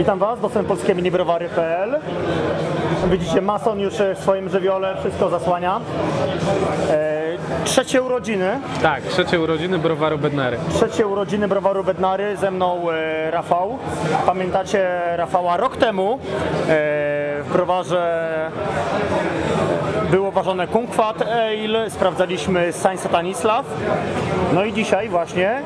Witam Was, docent polskie minibrowary.pl. Widzicie, mason już w swoim żywiole wszystko zasłania. E, trzecie urodziny, Tak, trzecie urodziny browaru Bednary. trzecie urodziny browaru Bednary, ze mną e, Rafał. Pamiętacie Rafała rok temu e, w browarze było ważone Kumquat Ale, sprawdzaliśmy Saint Satanislav. No i dzisiaj właśnie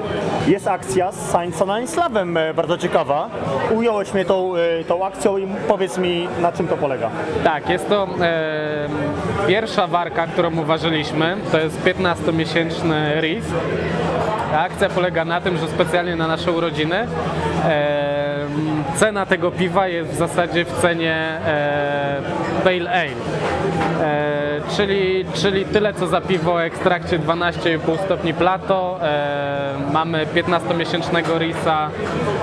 jest akcja z Saint Stanislavem, e, bardzo ciekawa. Ująłeś mnie tą, e, tą akcją i powiedz mi na czym to polega. Tak, jest to e, pierwsza warka, którą uważyliśmy. To jest 15-miesięczny RIS. Ta akcja polega na tym, że specjalnie na nasze urodziny e, cena tego piwa jest w zasadzie w cenie e, Pale Ale. E, czyli, czyli tyle co za piwo o ekstrakcie 12,5 stopni Plato. E, mamy 15-miesięcznego RISa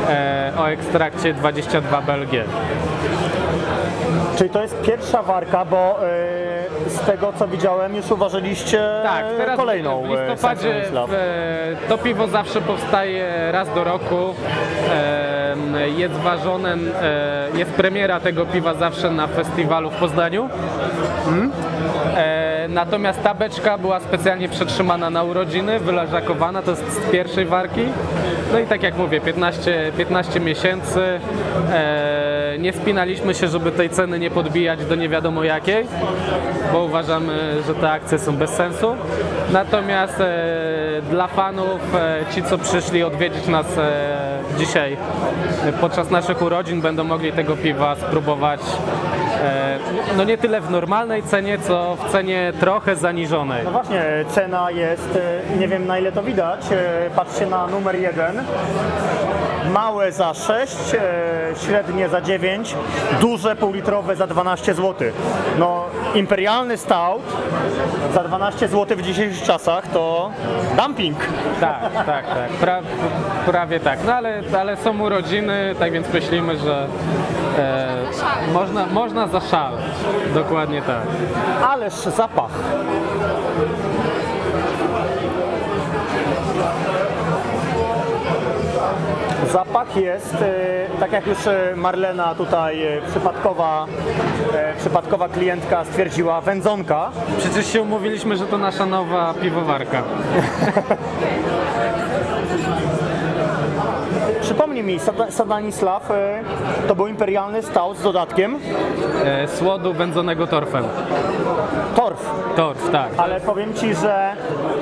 e, o ekstrakcie 22 BLG. Czyli to jest pierwsza warka, bo e, z tego co widziałem już uważyliście Tak, teraz kolejną w e, listopadzie e, to piwo zawsze powstaje raz do roku. Jest ważone, e, jest premiera tego piwa zawsze na festiwalu w Poznaniu. E, Natomiast ta beczka była specjalnie przetrzymana na urodziny, wyleżakowana, to jest z pierwszej warki. No i tak jak mówię, 15, 15 miesięcy. E, nie spinaliśmy się, żeby tej ceny nie podbijać do nie wiadomo jakiej, bo uważamy, że te akcje są bez sensu. Natomiast dla fanów, e, ci co przyszli odwiedzić nas e, dzisiaj podczas naszych urodzin będą mogli tego piwa spróbować e, no nie tyle w normalnej cenie, co w cenie trochę zaniżonej. No właśnie, cena jest, nie wiem na ile to widać, patrzcie na numer 1. Małe za 6, e, średnie za 9, duże półlitrowe za 12 zł. No, imperialny stout za 12 zł w dzisiejszych czasach to dumping. Tak, tak, tak. Pra, prawie tak. No ale, ale są urodziny, tak więc myślimy, że e, można, można za szal. Dokładnie tak. Ależ zapach. Zapach jest, e, tak jak już e, Marlena tutaj e, przypadkowa, przypadkowa klientka stwierdziła, wędzonka. Przecież się umówiliśmy, że to nasza nowa piwowarka. Przypomnij mi, e, to był imperialny stout z dodatkiem E, słodu wędzonego torfem. Torf. Torf, tak. Ale powiem Ci, że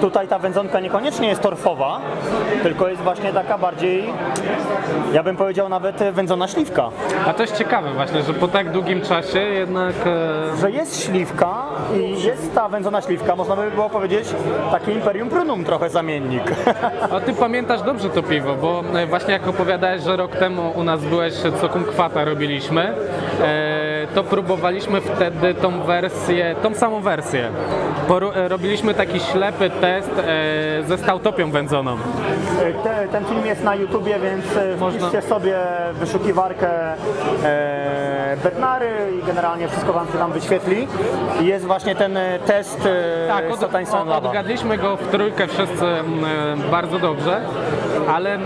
tutaj ta wędzonka niekoniecznie jest torfowa, tylko jest właśnie taka bardziej, ja bym powiedział nawet e, wędzona śliwka. A to jest ciekawe właśnie, że po tak długim czasie jednak e, Że jest śliwka i jest ta wędzona śliwka, można by było powiedzieć taki imperium prunum trochę zamiennik. A ty pamiętasz dobrze to piwo, bo e, właśnie jak opowiadałeś, że rok temu u nas byłeś, co kumkwata robiliśmy, e, to próbowaliśmy wtedy tą wersję, tą samą wersję. E, robiliśmy taki ślepy test e, ze stautopią wędzoną. Te, ten film jest na YouTubie, więc e, wpiszcie sobie wyszukiwarkę e, i generalnie wszystko Wam się tam wyświetli. Jest właśnie ten e, test e, Tak, od, od, odgadliśmy go w trójkę wszyscy m, e, bardzo dobrze, ale e,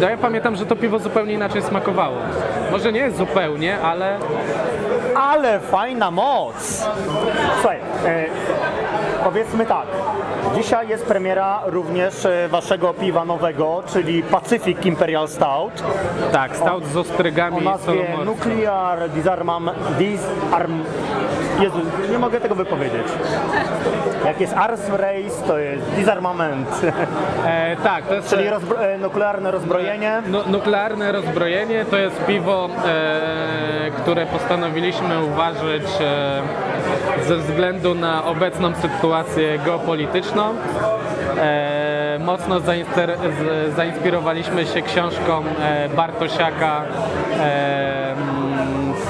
no ja pamiętam, że to piwo zupełnie inaczej smakowało. Może nie zupełnie, ale Ale fajna moc! Słuchaj, e, powiedzmy tak. Dzisiaj jest premiera również e, waszego piwa nowego, czyli Pacific Imperial Stout tak, stout z o ostrygami nazwie Solomorca. Nuclear Disarm... Disarm... Jezu, nie mogę tego wypowiedzieć. Jak jest Ars Race, to jest disarmament, E, tak, to jest czyli rozbro... e, nuklearne rozbrojenie. Nu- nuklearne rozbrojenie to jest piwo, e, które postanowiliśmy uważać e, ze względu na obecną sytuację geopolityczną. E, mocno zainspirowaliśmy się książką e, Bartosiaka, e,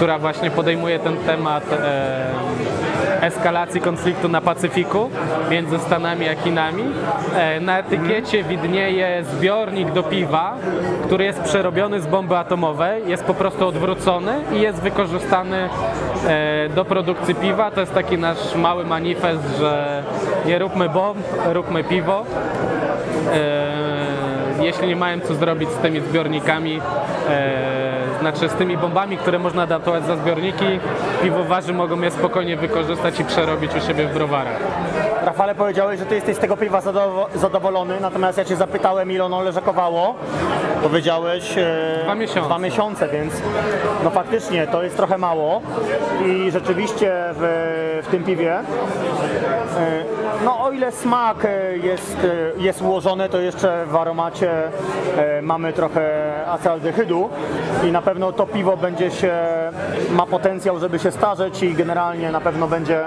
która właśnie podejmuje ten temat eskalacji konfliktu na Pacyfiku między Stanami a Chinami. E, Na etykiecie widnieje zbiornik do piwa, który jest przerobiony z bomby atomowej, jest po prostu odwrócony i jest wykorzystany e, do produkcji piwa. To jest taki nasz mały manifest, że nie róbmy bomb, róbmy piwo. E, Jeśli nie mają co zrobić z tymi zbiornikami, e, znaczy z tymi bombami, które można datować za zbiorniki, piwowarzy mogą je spokojnie wykorzystać i przerobić u siebie w browarach. Rafale, powiedziałeś, że ty jesteś z tego piwa zadowo- zadowolony, natomiast ja cię zapytałem, ile ono leżakowało. Powiedziałeś e, Dwa miesiące. dwa miesiące, więc no faktycznie to jest trochę mało i rzeczywiście w, w tym piwie e, no o ile smak e, jest, e, jest ułożony, to jeszcze w aromacie e, mamy trochę acetaldehydu i na pewno to piwo będzie się, ma potencjał, żeby się starzeć i generalnie na pewno będzie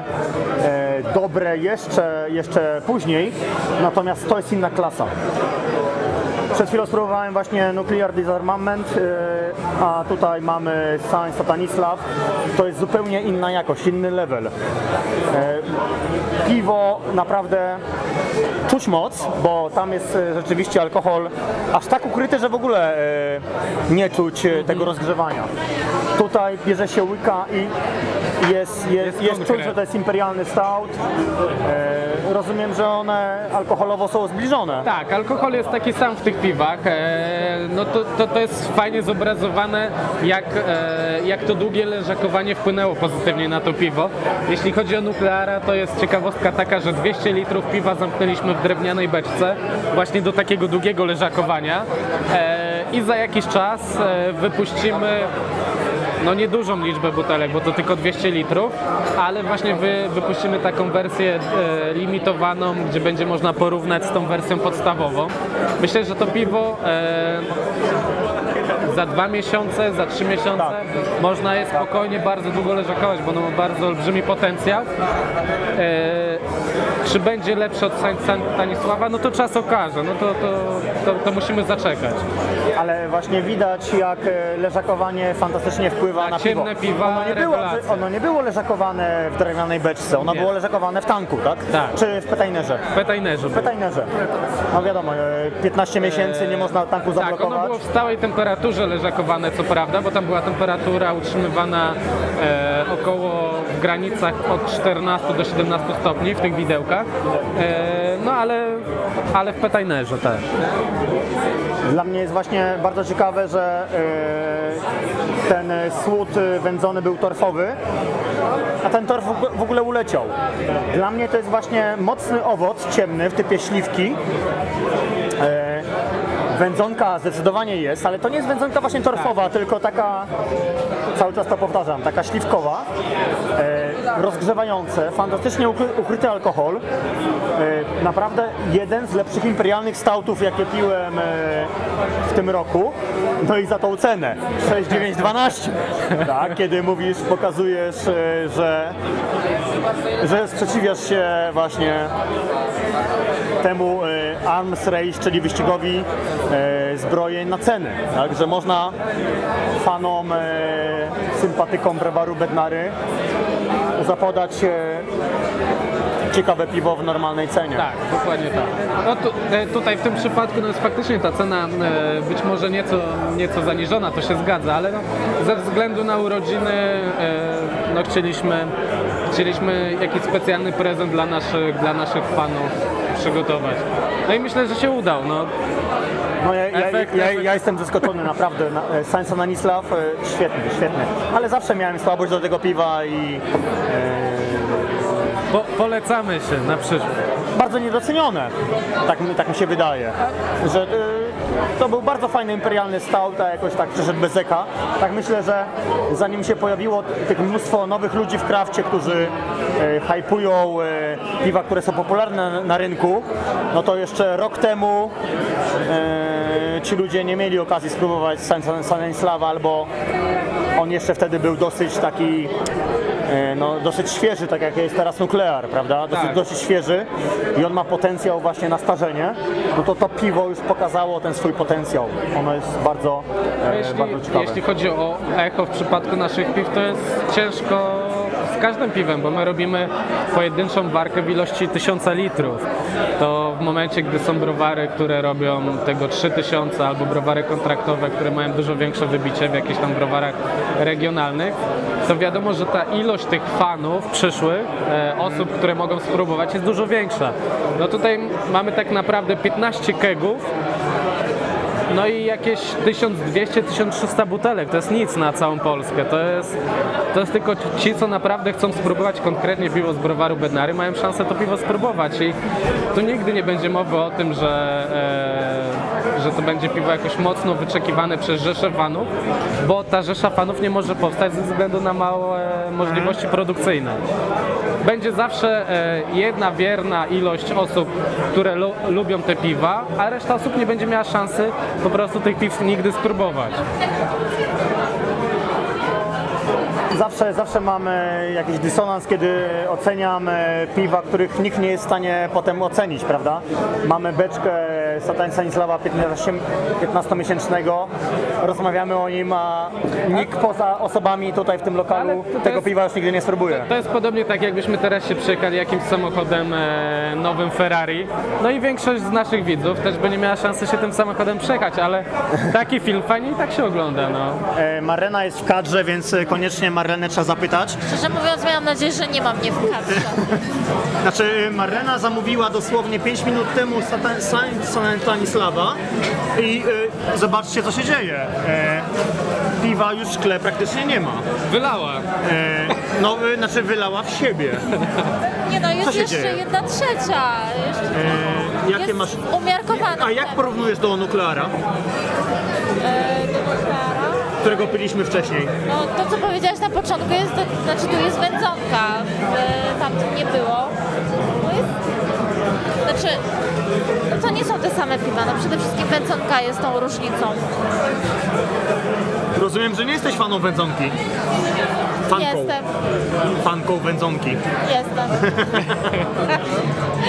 dobre jeszcze, jeszcze później, natomiast to jest inna klasa. Przed chwilą spróbowałem właśnie Nuclear Disarmament, a tutaj mamy Saint Satanislav. To jest zupełnie inna jakość, inny level. Yy, Piwo naprawdę czuć moc, bo tam jest yy, rzeczywiście alkohol aż tak ukryty, że w ogóle yy, nie czuć tego rozgrzewania. Tutaj bierze się łyka i jest, jest, jest czuć, konkret. że to jest imperialny stout. Rozumiem, że one alkoholowo są zbliżone. Tak, alkohol jest taki sam w tych piwach. E, no to, to, to jest fajnie zobrazowane, jak, e, jak to długie leżakowanie wpłynęło pozytywnie na to piwo. Jeśli chodzi o nukleara, to jest ciekawostka taka, że 200 litrów piwa zamknęliśmy w drewnianej beczce właśnie do takiego długiego leżakowania e, i za jakiś czas e, wypuścimy no niedużą liczbę butelek, bo to tylko 200 litrów, ale właśnie wy, wypuścimy taką wersję e, limitowaną, gdzie będzie można porównać z tą wersją podstawową. Myślę, że to piwo e, za dwa miesiące, za trzy miesiące można je spokojnie bardzo długo leżakować, bo ono ma bardzo olbrzymi potencjał. E, czy będzie lepsze od Stanisława? No to czas okaże, no to, to, to, to musimy zaczekać. Ale właśnie widać, jak e, leżakowanie fantastycznie wpływa Na na, ciemne piwo. piwa ono, nie było, ono nie było leżakowane w drewnianej beczce, ono Nie. było leżakowane w tanku, tak? Tak. Czy w petainerze? W petainerze. W petainerze. No wiadomo, e, 15 miesięcy nie można tanku Tak, ono zablokować. było w stałej temperaturze leżakowane, co prawda, bo tam była temperatura utrzymywana e, około w granicach od 14 do 17 stopni w tych widełkach. E, no ale, ale w petainerze też. Dla mnie jest właśnie bardzo ciekawe, że e, ten słód wędzony był torfowy, a ten torf w ogó- w ogóle uleciał. Dla mnie to jest właśnie mocny owoc ciemny w typie śliwki. E, Wędzonka zdecydowanie jest, ale to nie jest wędzonka właśnie torfowa, tylko taka, cały czas to powtarzam, taka śliwkowa, rozgrzewające, fantastycznie ukry, ukryty alkohol. E, naprawdę jeden z lepszych imperialnych stoutów, jakie piłem e, w tym roku. No i za tą cenę 6,912. Tak, kiedy mówisz, pokazujesz, e, że, że sprzeciwiasz się właśnie temu arms race, czyli wyścigowi zbrojeń na ceny. Tak, że można fanom, sympatykom brewaru Bednary zapodać e, ciekawe piwo w normalnej cenie. Tak, dokładnie tak. No tu, e, tutaj w tym przypadku no jest faktycznie ta cena e, być może nieco, nieco zaniżona, to się zgadza, ale no, ze względu na urodziny no chcieliśmy, chcieliśmy jakiś specjalny prezent dla naszych, dla naszych fanów przygotować. No i myślę, że się udał. No, No ja, ja, Efekt, ja, efekt. ja jestem zaskoczony naprawdę. Na- e, Saint Stanislaw e, świetny, świetny. Ale zawsze miałem słabość do tego piwa i po, polecamy się na przyszłość. bardzo niedocenione. Tak, mi- tak mi się wydaje. Że e, to był bardzo fajny imperialny stout, a jakoś tak przeszedł bez eka. Tak myślę, że zanim się pojawiło tych mnóstwo nowych ludzi w krafcie, którzy e, hypują e, piwa, które są popularne na, na rynku, no to jeszcze rok temu e, ci ludzie nie mieli okazji spróbować Saint Stanislawa albo on jeszcze wtedy był dosyć taki e, no, dosyć świeży, tak jak jest teraz nuklear, prawda? Dosyć, Tak. dosyć świeży i on ma potencjał właśnie na starzenie, no to to piwo już pokazało ten swój potencjał. Ono jest bardzo, e, Jeśli, bardzo ciekawe. jeśli chodzi o echo w przypadku naszych piw, to jest ciężko każdym piwem, bo my robimy pojedynczą warkę w ilości 1000 litrów. To w momencie, gdy są browary, które robią tego 3000 albo browary kontraktowe, które mają dużo większe wybicie w jakichś tam browarach regionalnych, to wiadomo, że ta ilość tych fanów przyszłych, e, osób, które mogą spróbować jest dużo większa. No tutaj mamy tak naprawdę 15 kegów No i jakieś 1200-1300 butelek, to jest nic na całą Polskę. To jest, to jest tylko ci, co naprawdę chcą spróbować konkretnie piwo z browaru Bednary, mają szansę to piwo spróbować. I tu nigdy nie będzie mowy o tym, że, e, że to będzie piwo jakoś mocno wyczekiwane przez rzeszę fanów, bo ta rzesza fanów nie może powstać ze względu na małe możliwości produkcyjne. Będzie zawsze e, jedna wierna ilość osób, które lu- lubią te piwa, a reszta osób nie będzie miała szansy po prostu tych piw nigdy spróbować. Zawsze, zawsze mamy jakiś dysonans, kiedy oceniamy piwa, których nikt nie jest w stanie potem ocenić, prawda? Mamy beczkę Satan Stanisława 15 15-miesięcznego, rozmawiamy o nim, a nikt poza osobami tutaj w tym lokalu to- to tego jest- piwa już nigdy nie spróbuje. To jest podobnie tak, jakbyśmy teraz się przyjechali jakimś samochodem e, nowym Ferrari. No i większość z naszych widzów też by nie miała szansy się tym samochodem przejechać, ale taki film fajnie i tak się ogląda. No. E, Marlena jest w kadrze, więc e, koniecznie Marlenę trzeba zapytać. Szczerze mówiąc, miałam nadzieję, że nie ma mnie w kadrze. Znaczy, Marlena zamówiła dosłownie 5 minut temu Stanisława i e, zobaczcie, co się dzieje. E, piwa już w szkle praktycznie nie ma. Wylała. E, no, e, znaczy wylała w siebie. Nie no, Co jest się jeszcze dzieje? jedna trzecia. Jeszcze E, jakie jest masz... umiarkowana. A jak porównujesz do nukleara, E, do Nukleara? którego piliśmy wcześniej? No to, co powiedziałaś na początku, jest, to, znaczy tu jest wędzonka, w tamtym nie było. No jest, znaczy, no to nie są te same piwa, no przede wszystkim wędzonka jest tą różnicą. Rozumiem, że nie jesteś faną wędzonki. Fanką. Jestem, Fanką wędzonki. jestem.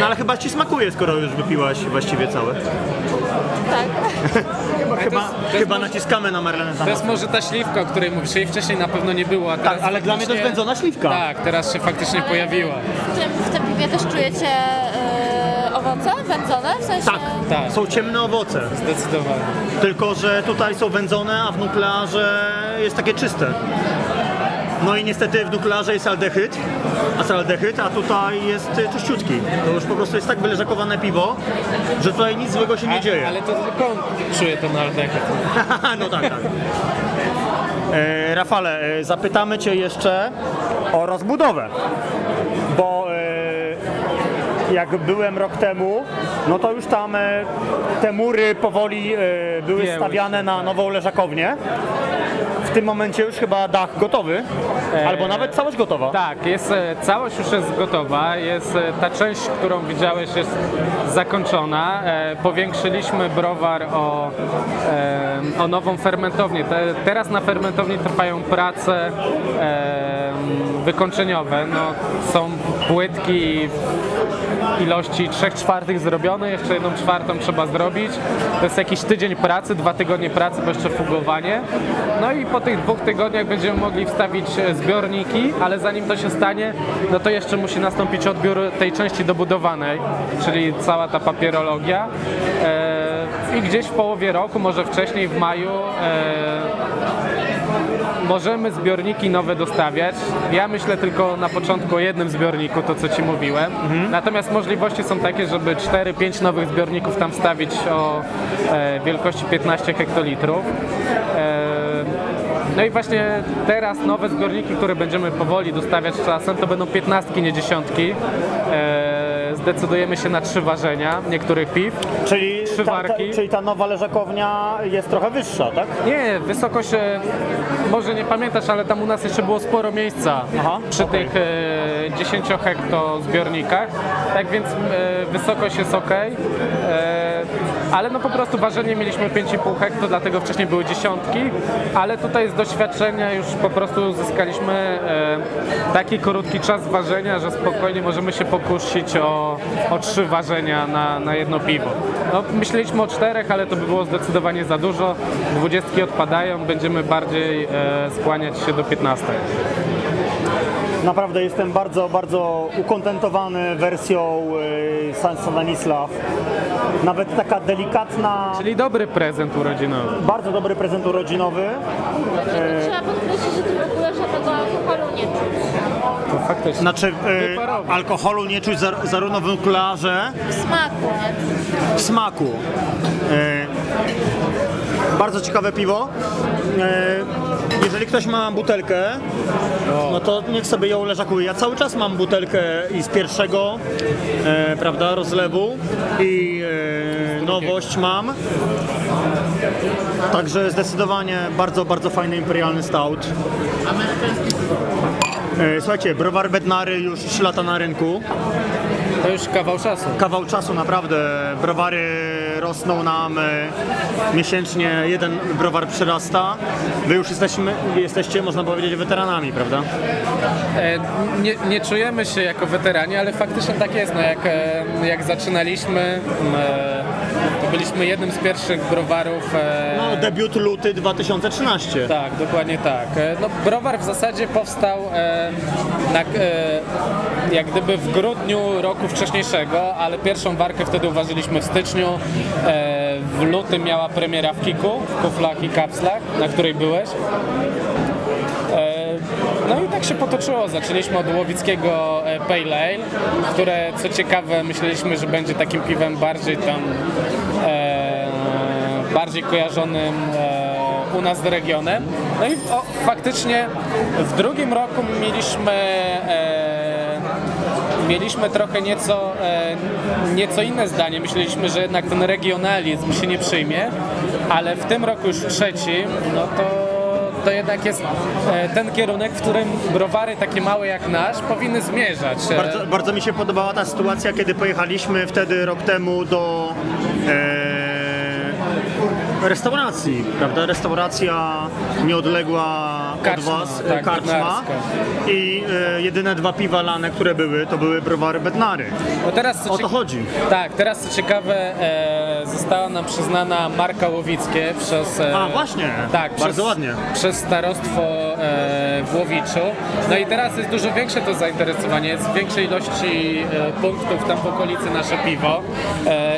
No ale chyba ci smakuje, skoro już wypiłaś właściwie całe. tak. Chyba, jest- chyba naciskamy na Marlenę To jest może ta śliwka, o której mówisz. Jej wcześniej na pewno nie było, a teraz Tak, ale dla mnie to jest wędzona śliwka. Tak, teraz się faktycznie Ale pojawiła. W tym, w tym piwie też czujecie e, owoce wędzone? W sensie... Tak, Tak. są ciemne owoce. Zdecydowanie. Tylko, że tutaj są wędzone, a w nuklearze jest takie czyste. No i niestety w nuklearze jest aldehyd, acetaldehyd, a tutaj jest y, czyściutki. To już po prostu jest tak wyleżakowane piwo, że tutaj nic złego się nie dzieje. Ale to tylko on czuje ten aldehyd. no tak, tak. E, Rafale, e, zapytamy Cię jeszcze o rozbudowę, jak byłem rok temu, no to już tam e, te mury powoli e, były stawiane na nową leżakownię. W tym momencie już chyba dach gotowy, albo nawet całość gotowa. Tak, jest, e, całość już jest gotowa. Jest e, ta część, którą widziałeś, jest zakończona. E, Powiększyliśmy browar o, e, o nową fermentownię. Te, teraz na fermentowni trwają prace e, wykończeniowe. No, są płytki ilości 3 czwartych zrobione, jeszcze jedną czwartą trzeba zrobić. To jest jakiś tydzień pracy, dwa tygodnie pracy, bo jeszcze fugowanie. No i po tych dwóch tygodniach będziemy mogli wstawić e, zbiorniki, ale zanim to się stanie, no to jeszcze musi nastąpić odbiór tej części dobudowanej, czyli cała ta papierologia. E, I gdzieś w połowie roku, może wcześniej, w maju, e, Możemy zbiorniki nowe dostawiać. Ja myślę tylko na początku o jednym zbiorniku, to co Ci mówiłem. Natomiast możliwości są takie, żeby 4-5 nowych zbiorników tam wstawić o e, wielkości 15 hektolitrów. E, no i właśnie teraz nowe zbiorniki, które będziemy powoli dostawiać czasem, to będą 15, nie dziesiątki. E, zdecydujemy się na trzy ważenia niektórych piw. Czyli Trzy ta, ta, warki. czyli ta nowa leżakownia jest trochę wyższa, tak? Nie, wysokość, e, może nie pamiętasz, ale tam u nas jeszcze było sporo miejsca Aha, przy okej. tych e, 10 hekto zbiornikach, tak więc e, wysokość jest ok, e, ale no po prostu ważenie mieliśmy 5,5 hekto, dlatego wcześniej były dziesiątki, ale tutaj z doświadczenia już po prostu uzyskaliśmy e, taki krótki czas ważenia, że spokojnie możemy się pokusić o, o trzy ważenia na, na jedno piwo. No, myśleliśmy o czterech, ale to by było zdecydowanie za dużo. Dwudziestki odpadają, będziemy bardziej e, skłaniać się do 15. Naprawdę jestem bardzo, bardzo ukontentowany wersją y, San Stanisław. Nawet taka delikatna, Czyli dobry prezent urodzinowy. bardzo dobry prezent urodzinowy. Trzeba podkreślić, że ogóle żadnego alkoholu nie czuć. To faktycznie. Znaczy y, alkoholu nie czuć za, zarówno w nuklearze, W smaku, w smaku. Y, Bardzo ciekawe piwo. E, Jeżeli ktoś ma butelkę, no to niech sobie ją leżakuje. Ja cały czas mam butelkę i z pierwszego, e, prawda, rozlewu i e, nowość mam. Także zdecydowanie bardzo, bardzo fajny imperialny stout. E, Słuchajcie, browar Bednary już 3 lata na rynku. To już kawał czasu. Kawał czasu naprawdę. Browary rosną nam e, miesięcznie, jeden browar przyrasta. Wy już jesteśmy, jesteście, można powiedzieć, weteranami, prawda? E, Nie, nie czujemy się jako weterani, ale faktycznie tak jest. No jak, e, jak zaczynaliśmy, byliśmy jednym z pierwszych browarów. e, No, debiut luty 2013. Tak, dokładnie tak. E, No, browar w zasadzie powstał e, na, jak gdyby w grudniu roku wcześniejszego, ale pierwszą warkę wtedy uważyliśmy w styczniu. W lutym miała premiera w Kiku, w kuflach i kapslach, na której byłeś. No i tak się potoczyło. Zaczęliśmy od łowickiego Pale Ale, które co ciekawe myśleliśmy, że będzie takim piwem bardziej tam bardziej kojarzonym e, u nas z regionem. No i o, faktycznie w drugim roku mieliśmy e, mieliśmy trochę nieco, e, nieco inne zdanie. Myśleliśmy, że jednak ten regionalizm się nie przyjmie, ale w tym roku już trzecim, no to to jednak jest ten kierunek, w którym browary takie małe jak nasz powinny zmierzać. Bardzo, bardzo mi się podobała ta sytuacja, kiedy pojechaliśmy wtedy rok temu do e, restauracji, prawda? Restauracja nieodległa Karczma, od Was, tak, karczma. bednarska. I e, jedyne dwa piwa lane, które były, to były browary Bednary. No teraz O to chodzi. Tak, teraz co ciekawe e, została nam przyznana marka Łowickie przez... E, A, właśnie. Tak, Bardzo przez, ładnie. Przez starostwo e, w Łowiczu. No i teraz jest dużo większe to zainteresowanie, jest w większej ilości e, punktów tam w okolicy nasze piwo.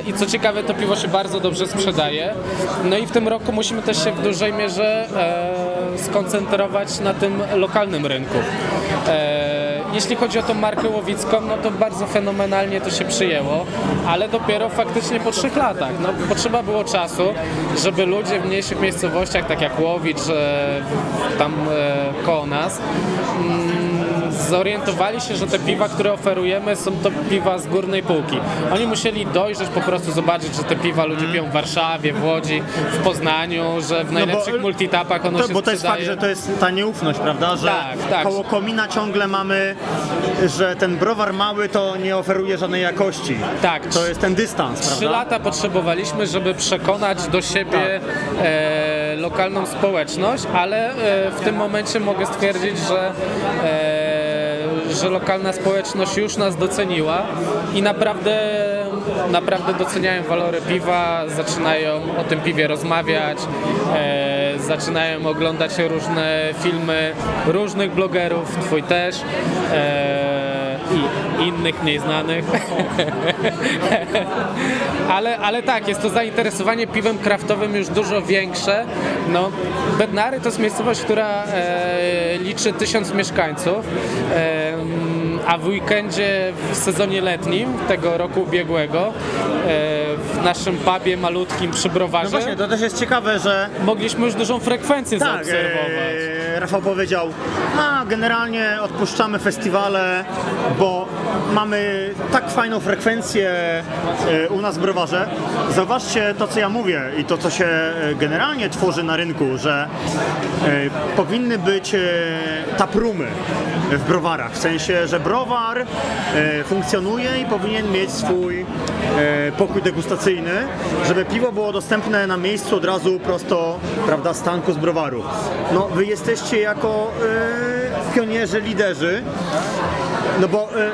I co ciekawe, to piwo się bardzo dobrze sprzedaje. No i w tym roku musimy też się w dużej mierze skoncentrować na tym lokalnym rynku. Jeśli chodzi o tą markę łowicką, no to bardzo fenomenalnie to się przyjęło, ale dopiero faktycznie po trzech latach. No, potrzeba było czasu, żeby ludzie w mniejszych miejscowościach, tak jak Łowicz, e, tam e, koło nas, mm, zorientowali się, że te piwa, które oferujemy, są to piwa z górnej półki. Oni musieli dojrzeć, po prostu zobaczyć, że te piwa ludzie piją w Warszawie, w Łodzi, w Poznaniu, że w najlepszych No bo- multitapach ono To, się bo to jest fakt, że to jest ta nieufność, prawda? Że Tak, tak. koło komina ciągle mamy, że ten browar mały to nie oferuje żadnej jakości. Tak. To jest ten dystans, Trzy prawda? lata potrzebowaliśmy, żeby przekonać do siebie e, lokalną społeczność, ale e, w tym momencie mogę stwierdzić, że, e, że lokalna społeczność już nas doceniła i naprawdę, naprawdę doceniają walory piwa, zaczynają o tym piwie rozmawiać, e, zaczynają oglądać różne filmy różnych blogerów, twój też. E, i innych mniej znanych. ale, ale tak, jest to zainteresowanie piwem kraftowym już dużo większe. No, Bednary to jest miejscowość, która e, liczy tysiąc mieszkańców. E, a w weekendzie w sezonie letnim tego roku ubiegłego e, naszym pubie malutkim przy No browarze właśnie, to też jest ciekawe, że mogliśmy już dużą frekwencję tak, zaobserwować. e, Rafał powiedział, a generalnie odpuszczamy festiwale, bo mamy tak fajną frekwencję e, u nas w browarze. Zauważcie to, co ja mówię i to, co się e, generalnie tworzy na rynku, że e, powinny być e, taprumy w browarach, w sensie, że browar e, funkcjonuje i powinien mieć swój e, pokój degustacyjny, żeby piwo było dostępne na miejscu od razu prosto, prawda, z tanku z browaru. No, wy jesteście jako e, pionierzy, liderzy, no bo e,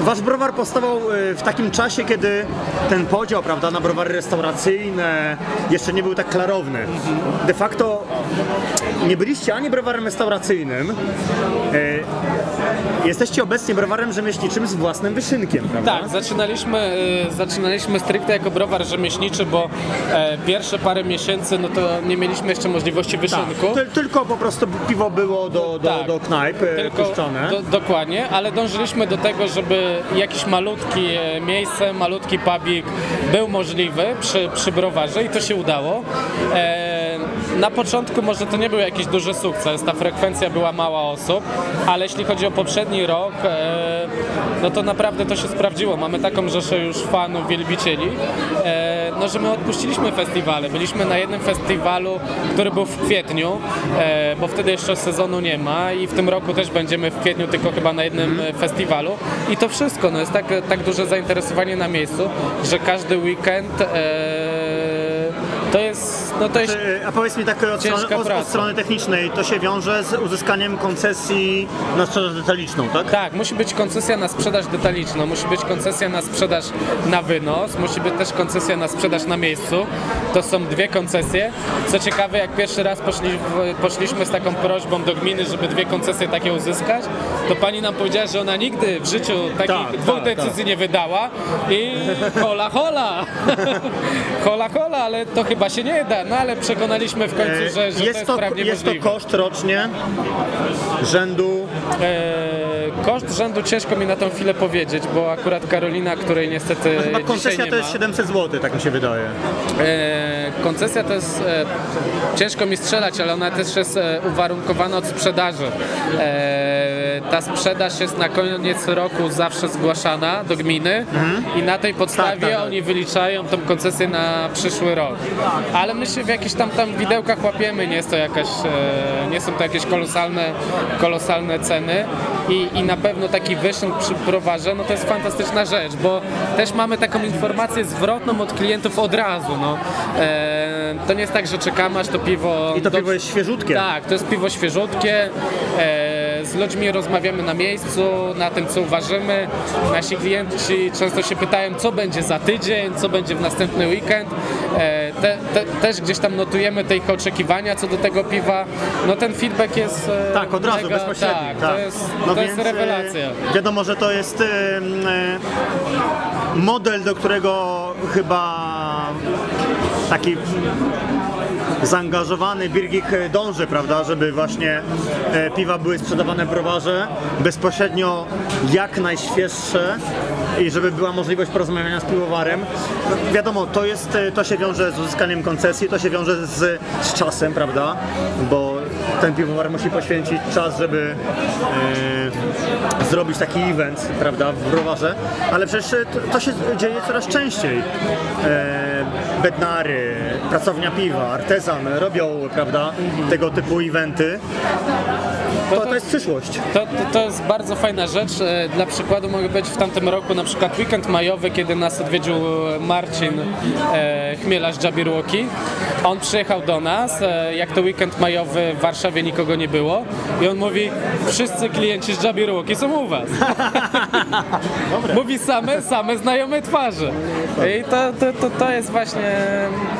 Wasz browar powstawał e, w takim czasie, kiedy ten podział prawda, na browary restauracyjne jeszcze nie był tak klarowny. De facto nie byliście ani browarem restauracyjnym, e, jesteście obecnie browarem rzemieślniczym z własnym wyszynkiem, prawda? Tak, zaczynaliśmy, y, zaczynaliśmy stricte jako browar rzemieślniczy, bo e, pierwsze parę miesięcy no to nie mieliśmy jeszcze możliwości wyszynku. Tak, ty, tylko po prostu piwo było do, do, Tak. do knajp e, Tylko puszczone. do, dokładnie, ale dążyliśmy do tego, żeby jakiś malutki e, miejsce, malutki pubik był możliwy przy, przy browarze i to się udało. E, na początku może to nie był jakiś duży sukces, ta frekwencja była mała osób, ale jeśli chodzi o poprzedni rok, e, no to naprawdę to się sprawdziło. Mamy taką rzeszę już fanów, wielbicieli, e, no że my odpuściliśmy festiwale. Byliśmy na jednym festiwalu, który był w kwietniu, e, bo wtedy jeszcze sezonu nie ma i w tym roku też będziemy w kwietniu tylko chyba na jednym e, festiwalu i to wszystko, no jest tak, tak duże zainteresowanie na miejscu, że każdy weekend to jest, no to jest Czy, A powiedz mi tak od strony, od, strony technicznej, to się wiąże z uzyskaniem koncesji na sprzedaż detaliczną, tak? Tak, musi być koncesja na sprzedaż detaliczną, musi być koncesja na sprzedaż na wynos, musi być też koncesja na sprzedaż na miejscu. To są dwie koncesje. Co ciekawe, jak pierwszy raz poszli, poszliśmy z taką prośbą do gminy, żeby dwie koncesje takie uzyskać, to pani nam powiedziała, że ona nigdy w życiu takich Tak, dwóch tak, decyzji nie wydała i hola hola! hola hola, ale to chyba się nie da. No ale przekonaliśmy w końcu, że, że to jest, jest to, prawnie jest to koszt rocznie rzędu Eee, koszt rzędu ciężko mi na tą chwilę powiedzieć, bo akurat Karolina, której niestety Chyba dzisiaj koncesja to jest ma, 700 zł, tak mi się wydaje. eee, koncesja to jest, e, ciężko mi strzelać, ale ona też jest e, uwarunkowana od sprzedaży. Eee, ta sprzedaż jest na koniec roku zawsze zgłaszana do gminy i na tej podstawie Tak, tak, tak. oni wyliczają tą koncesję na przyszły rok. Ale my się w jakichś tam, tam widełkach łapiemy, nie jest to jakaś, e, nie są to jakieś kolosalne, kolosalne ceny i, i na pewno taki wyszynk przy browarze, no to jest fantastyczna rzecz, bo też mamy taką informację zwrotną od klientów od razu, no. E, to nie jest tak, że czekamy aż to piwo... I to do- piwo jest świeżutkie. tak, to jest piwo świeżutkie. Z ludźmi rozmawiamy na miejscu, na tym co uważamy. Nasi klienci często się pytają, co będzie za tydzień, co będzie w następny weekend. E, te, te, też gdzieś tam notujemy te ich oczekiwania co do tego piwa. No ten feedback jest. E, Tak, od razu, mega, bezpośrednio. Tak, to jest, No to jest więc, e, rewelacja. Wiadomo, że to jest e, model, do którego chyba taki zaangażowany Birgik dąży, prawda, żeby właśnie e, piwa były sprzedawane w browarze bezpośrednio jak najświeższe i żeby była możliwość porozmawiania z piwowarem. Wiadomo, to jest, e, to się wiąże z uzyskaniem koncesji, to się wiąże z, z czasem, prawda, bo ten piwowar musi poświęcić czas, żeby e, zrobić taki event, prawda, w browarze, ale przecież e, to, to się dzieje coraz częściej. E, bednary, pracownia piwa, artezan robią, prawda, tego typu eventy. To, to jest przyszłość. To, to, to jest bardzo fajna rzecz. Dla przykładu mogę być w tamtym roku na przykład weekend majowy, kiedy nas odwiedził Marcin e, Chmielarz Jabberwocky. On przyjechał do nas, e, jak to weekend majowy w Warszawie nikogo nie było i on mówi, wszyscy klienci z Jabberwocky są u was. mówi same, same znajome twarze. I to, to, to, to jest właśnie,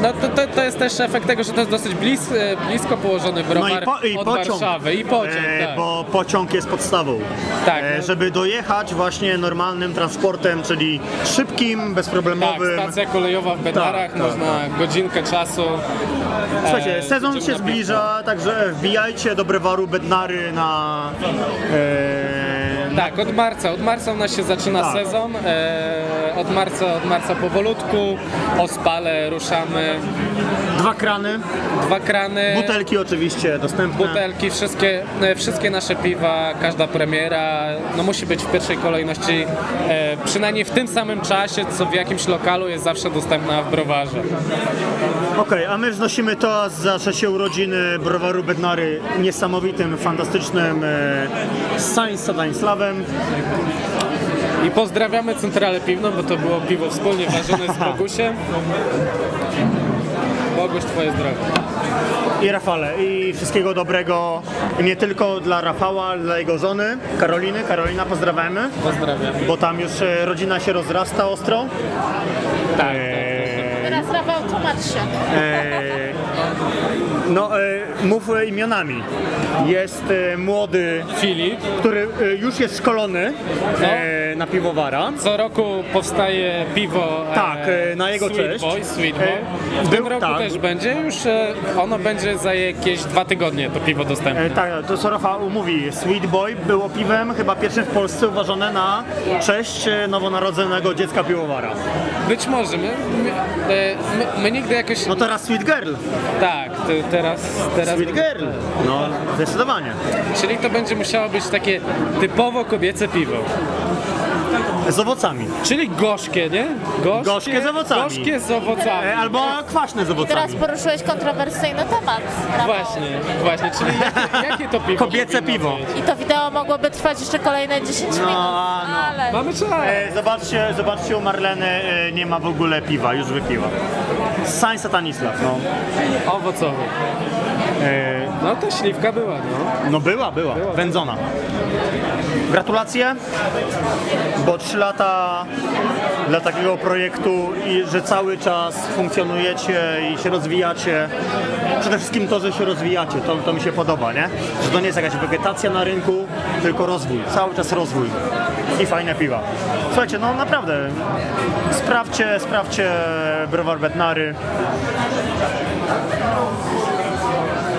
no to, to, to jest też efekt tego, że to jest dosyć blis, e, blisko położony No browar i, po, i od pociąg, Warszawy i pociąg, e, tak. bo pociąg jest podstawą. Tak. E, żeby dojechać właśnie normalnym transportem, czyli szybkim, Tak, bezproblemowym. stacja kolejowa w Bednarach, Tak, tak, można godzinkę czasu. Słuchajcie, e, sezon się zbliża, także wbijajcie do brewaru Bednary na... E, Tak, od marca. Od marca u nas się zaczyna Tak. sezon. E, od marca, od marca powolutku. O spale ruszamy. dwa krany, Dwa krany. butelki oczywiście dostępne. Butelki, wszystkie, e, wszystkie nasze piwa, każda premiera, no musi być w pierwszej kolejności e, przynajmniej w tym samym czasie, co w jakimś lokalu jest zawsze dostępna w browarze. Okej, a my wznosimy to za czasie urodziny browaru Bednary niesamowitym, fantastycznym e, Sań I pozdrawiamy Centralę Piwną, bo to było piwo wspólnie ważone z Bogusiem. Boguś, twoje zdrowie. I Rafale, i wszystkiego dobrego nie tylko dla Rafała, ale dla jego żony Karoliny. Karolina, pozdrawiamy, Pozdrawiam. bo tam już e, rodzina się rozrasta ostro. Tak. E, Teraz Rafał, tłumacz się. e, No, e, mów e, imionami. Jest e, młody, Filip. który e, już jest szkolony e, na piwowara. Co roku powstaje piwo e, Tak, e, na jego Sweet cześć. Boy, Sweet Boy. E, W tym był- roku tak. też będzie, już e, ono będzie za jakieś dwa tygodnie to piwo dostępne. E, tak, to co Rafał mówi, Sweet Boy było piwem chyba pierwszym w Polsce uważane na cześć e, nowonarodzonego dziecka piwowara. Być może, my, my, e, my, my nigdy jakoś... No teraz Sweet Girl. tak, to teraz... teraz Sweet Girl. No, zdecydowanie. Czyli to będzie musiało być takie typowo kobiece piwo. Z owocami. Czyli gorzkie, nie? Gorzkie, Gorzkie z owocami. Gorzkie z owocami. E, albo kwaśne z Teraz owocami. poruszyłeś kontrowersyjny temat. Rafał. Właśnie, właśnie, czyli jakie, jakie to piwo? Kobiece piwo. być? I to wideo mogłoby trwać jeszcze kolejne 10 minut, a, no. ale... Mamy czas. E, zobaczcie, zobaczcie u Marleny e, nie ma w ogóle piwa, już wypiła. Sań Satanislav, no. Owocowy. E, No to śliwka była, no. no była, była, wędzona. Gratulacje, bo 3 lata dla takiego projektu i że cały czas funkcjonujecie i się rozwijacie. Przede wszystkim to, że się rozwijacie, to, to mi się podoba, nie? Że to nie jest jakaś wegetacja na rynku, tylko rozwój, cały czas rozwój i fajne piwa. Słuchajcie, no naprawdę, sprawdźcie, sprawdźcie browar Bednary.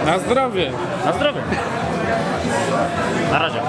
Na zdrowie. Na zdrowie. Na razie.